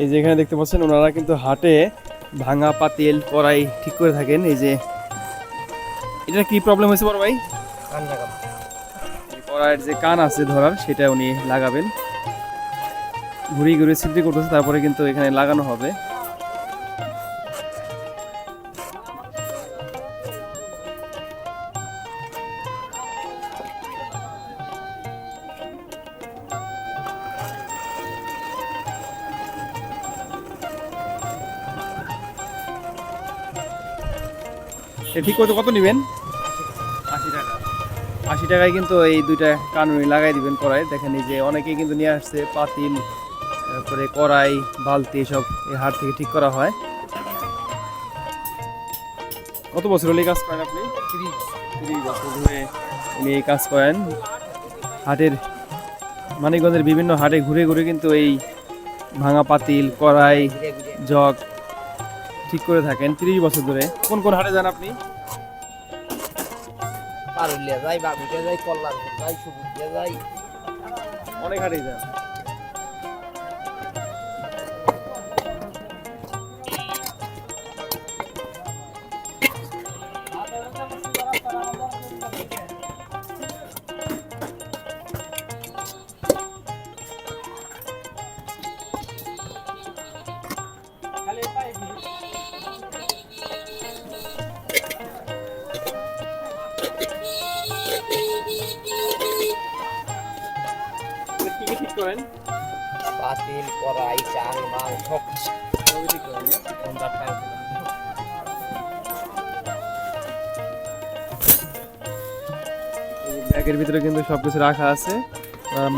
এই যে এখানে দেখতে পাচ্ছেন ওনারা কিন্তু হাটে ভাঙা পাতিল কড়াই ঠিক করে থাকেন। এই যে এটা কি প্রবলেম হয়েছে বড় ভাই? এই কড়াইয়ের যে কান আছে ধরার সেটা উনি লাগাবেন। ঘুরিয়ে ঘুরে সিদ্ধি করতেছে তারপরে কিন্তু এখানে লাগানো হবে। সে ঠিক করতে কত নেবেন? আশি টাকা। আশি টাকায় কিন্তু এই দুইটা কানুনি লাগাই দিবেন কড়াই দেখেন এই যে অনেকেই কিন্তু নিয়ে আসছে পাতিল, তারপরে কড়াই, বালতি এসব এই হাট থেকে ঠিক করা হয়। কত বছর হলে কাজ করেন আপনি? তিরিশ বছর উনি এই কাজ করেন। হাটের মানিকগঞ্জের বিভিন্ন হাটে ঘুরে ঘুরে কিন্তু এই ভাঙা পাতিল, কড়াই, জগ ঠিক করে থাকেন তিরিশ বছর ধরে। কোন কোন হাটে যান আপনি? পারুলিয়া যাই যাই কল্যাণ যাই যাই। অনেক হাটেই যান। করেন? পাতিল কড়াই চাল মাল। সব ঠিক করেন ব্যাগের ভিতরে কিন্তু সবকিছু রাখা আছে।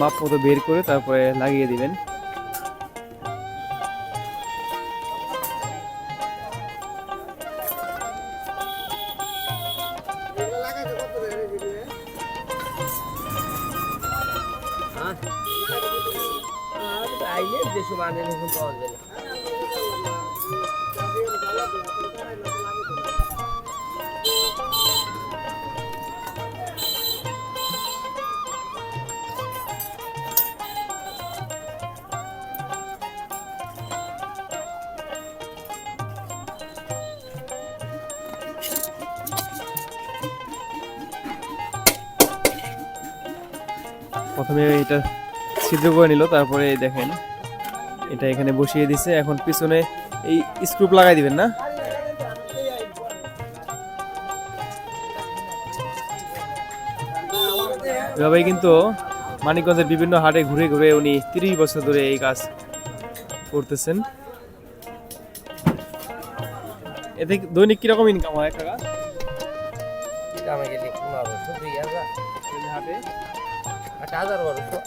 মাপ মতো বের করে তারপরে লাগিয়ে দিবেন। আইলে এখন পাওয়া না। প্রথমে এটা ছিদ্র করে নিল তারপরে দেখেন এটা এখানে বসিয়ে দিছে। এখন পিছনে এই স্ক্রুপ লাগাই দিবেন না? এভাবেই কিন্তু মানিকগঞ্জের বিভিন্ন হাটে ঘুরে ঘুরে উনি তিরিশ বছর ধরে এই কাজ করতেছেন। এতে দৈনিক কীরকম ইনকাম হয় গেলে হাজার। হাটে? হাজার বারোশো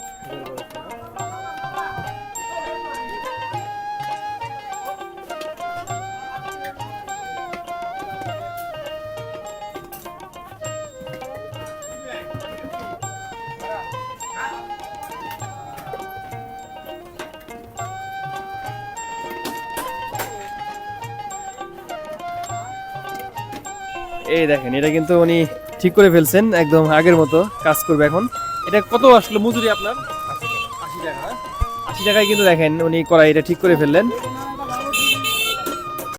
এই দেখেন, এটা কিন্তু উনি ঠিক করে ফেলছেন, একদম আগের মতো কাজ করবে এখন। এটা কত আসলো মজুরি আপনার? আশি টাকা আশি টাকায় কিন্তু দেখেন উনি কড়াই এটা ঠিক করে ফেললেন।